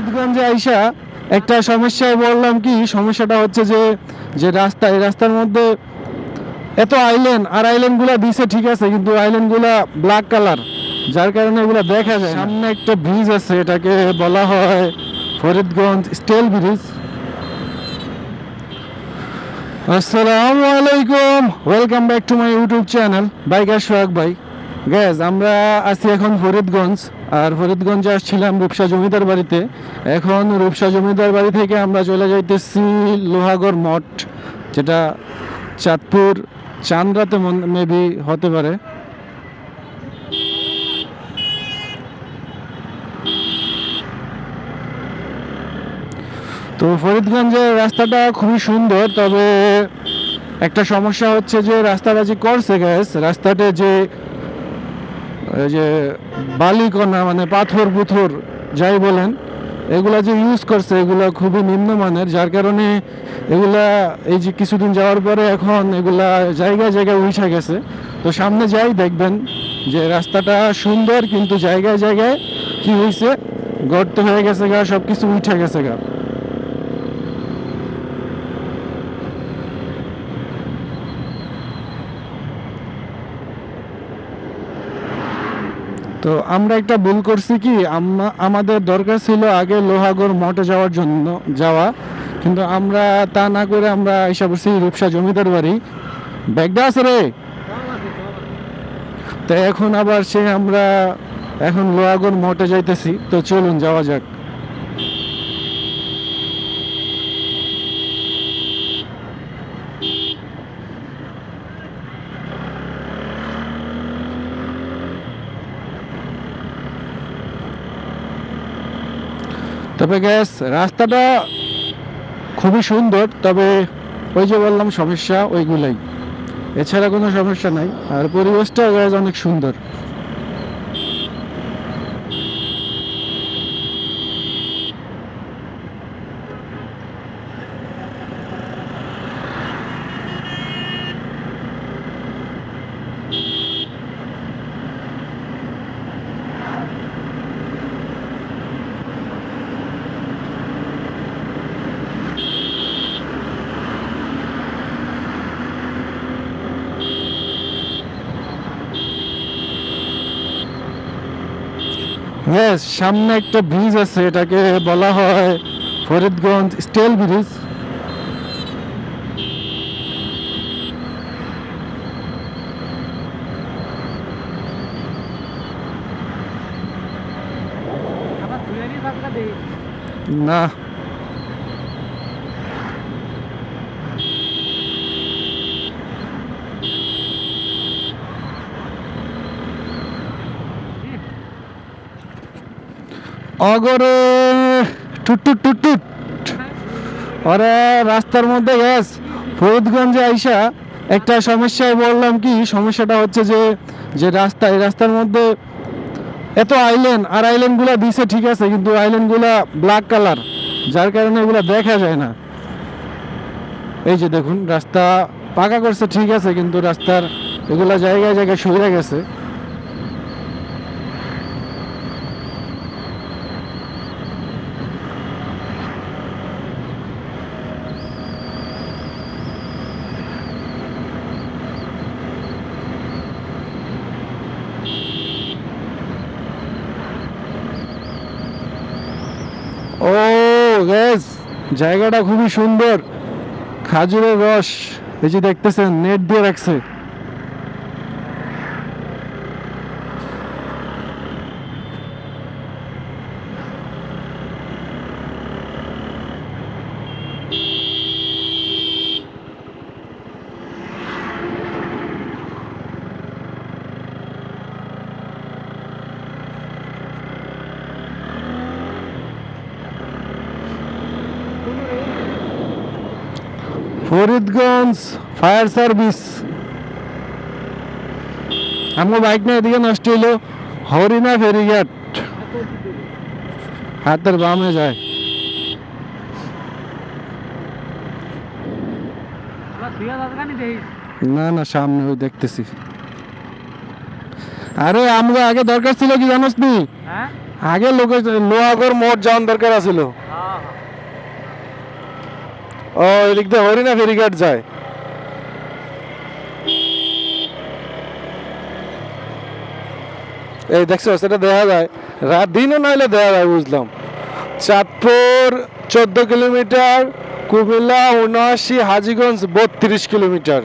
ফরিদগঞ্জে আইসা একটা সমস্যায় বললাম কি? সমস্যাটা হচ্ছে যে যে রাস্তা, এই রাস্তার মধ্যে এত আইল্যান্ড আর আইল্যান্ডগুলা দিছে ঠিক আছে, কিন্তু আইল্যান্ডগুলা ব্ল্যাক কালার যার কারণে এগুলা দেখা যায়। সামনে একটা ব্রিজ আছে, এটাকে বলা হয় ফরিদগঞ্জ স্টেল ব্রিজ আসসালামু আলাইকুম welcome back to my YouTube channel biker Sohag ভাই। গ্যাস আমরা আছি এখন ফরিদগঞ্জ। আর ফরিদগঞ্জে আসছিলাম রূপসা জমিদার বাড়িতে। এখন রূপসা জমিদার বাড়ি থেকে আমরা চলে যাইতেছি লোহাগড় মঠ, যেটা চাঁদপুর চান্দ্রাতে মেবি হতে পারে। তো ফরিদগঞ্জের রাস্তাটা খুবই সুন্দর, তবে একটা সমস্যা হচ্ছে যে রাস্তাটা যে করছে গ্যাস রাস্তাতে যে যে বালিকণা মানে পাথর, পুথর, যাই বলেন, এগুলা যে ইউজ করছে, এগুলা খুবই নিম্নমানের, যার কারণে এগুলা এই যে কিছুদিন যাওয়ার পরে এখন এগুলা জায়গায় জায়গায় উঠে গেছে। তো সামনে যাই দেখবেন যে রাস্তাটা সুন্দর, কিন্তু জায়গায় জায়গায় কি হয়েছে গর্ত হয়ে গেছে গা সব কিছু উঠে গেছে গা। তো আমরা একটা ভুল করছি কি আমাদের দরকার ছিল আগে লোহাগড় মঠে যাওয়ার জন্য, যাওয়া। কিন্তু আমরা তা না করে আমরা এসে পড়ছি রূপসা জমিদার বাড়ি। ব্যাগটা আছে রে। তো এখন আবার সে আমরা এখন লোহাগড় মঠে যাইতেছি। তো চলুন, যাওয়া যাক। তবে গ্যাস রাস্তাটা খুবই সুন্দর, তবে ওই যে বললাম সমস্যা, ওইগুলাই। এছাড়া কোনো সমস্যা নাই। আর পরিবেশটাও গ্যাস অনেক সুন্দর। হ্যাঁ সামনে একটা ব্রিজ আছে এটাকে বলা হয় ফরিদগঞ্জ স্টেল ব্রিজ না। অগরে, টুট টুট টুট টুট। ওরে, রাস্তার মধ্যে গ্যাস। ফরিদগঞ্জে আইসা একটা সমস্যায় বললাম কি, সমস্যাটা হচ্ছে যে যে রাস্তা, এই রাস্তার মধ্যে এত আইল্যান্ড আর আইল্যান্ডগুলা দিছে ঠিক আছে, কিন্তু আইল্যান্ডগুলা ব্ল্যাক কালার যার কারণে এগুলা দেখা যায় না। এই যে দেখুন, রাস্তা পাকা করছে ঠিক আছে, কিন্তু রাস্তার এগুলা জায়গায় জায়গায় সরে গেছে ও গ্যাস জায়গাটা খুবই সুন্দর। খাজুরের রস এই যে দেখতেছেন নেট দিয়ে রাখছে। Faridganj fire service. আমার বাইক না এদিকে নষ্ট হইল। হরিণা ফেরিঘাট হাতের বামে যায়। না না সামনে ওই দেখতেছি। আরে আমরা আগে দরকার ছিল কি জানোস নি হ্যাঁ? আগে লোকে লোহাগড় মোট যাওয়ার দরকার আছিল। ও, এদিক দিয়ে হরিণা ফেরিঘাট যায়। এই দেখছ, সেটা দেখা যায়। রাত দিনও নাইলে দেখা যায়, বুঝলাম। চাঁদপুর চোদ্দ কিলোমিটার, কুমিল্লা, উনআশি, হাজিগঞ্জ, বত্রিশ কিলোমিটার।